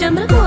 చంద్రకో